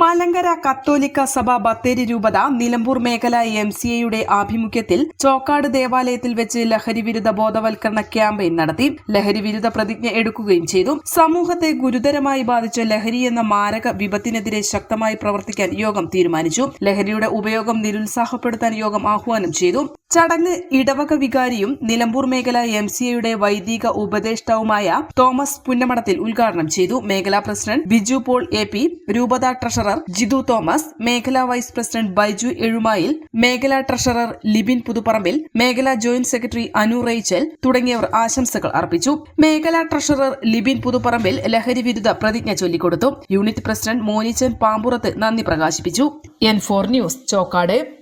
Malankara കത്തോലിക്ക സഭ ബത്തേരി രൂപത നിലമ്പൂർ മേഖല എം സി എയുടെ ആഭിമുഖ്യത്തിൽ ചോക്കാട് ദേവാലയത്തിൽ വെച്ച് ലഹരി വിരുദ്ധ ബോധവൽക്കരണ ക്യാമ്പയിൻ നടത്തി. ലഹരി വിരുദ്ധ പ്രതിജ്ഞ എടുക്കുകയും ചെയ്തു. സമൂഹത്തെ ഗുരുതരമായി ബാധിച്ച ലഹരി എന്ന മാരക വിപത്തിനെതിരെ ശക്തമായി പ്രവർത്തിക്കാൻ യോഗം തീരുമാനിച്ചു. ലഹരിയുടെ ഉപയോഗം നിരുത്സാഹപ്പെടുത്താൻ യോഗം ആഹ്വാനം ചെയ്തു. ചടങ്ങ് ഇടവക വികാരിയും നിലമ്പൂർ മേഖല എം സി എയുടെ വൈദിക ഉപദേഷ്ടാവുമായ തോമസ് പുന്നമടത്തിൽ ഉദ്ഘാടനം ചെയ്തു. മേഖലാ president Biju Paul A P രൂപത ട്രഷറർ ജിതു തോമസ് മേഖലാ വൈസ് പ്രസിഡന്റ് ബൈജു എഴുമായിൽ മേഖലാ ട്രഷറർ ലിബിൻ പുതുപ്പറമ്പിൽ മേഖലാ ജോയിന്റ് സെക്രട്ടറി അനു റേച്ചൽ തുടങ്ങിയവർ ആശംസകൾ അർപ്പിച്ചു. മേഖലാ ട്രഷറർ ലിബിൻ പുതുപ്പറമ്പിൽ ലഹരി വിരുദ്ധ പ്രതിജ്ഞ ചൊല്ലിക്കൊടുത്തു. യൂണിറ്റ് പ്രസിഡന്റ് മോനിച്ചൻ പാമ്പുറത്ത് നന്ദി പ്രകാശിപ്പിച്ചു. N four news Chokkad.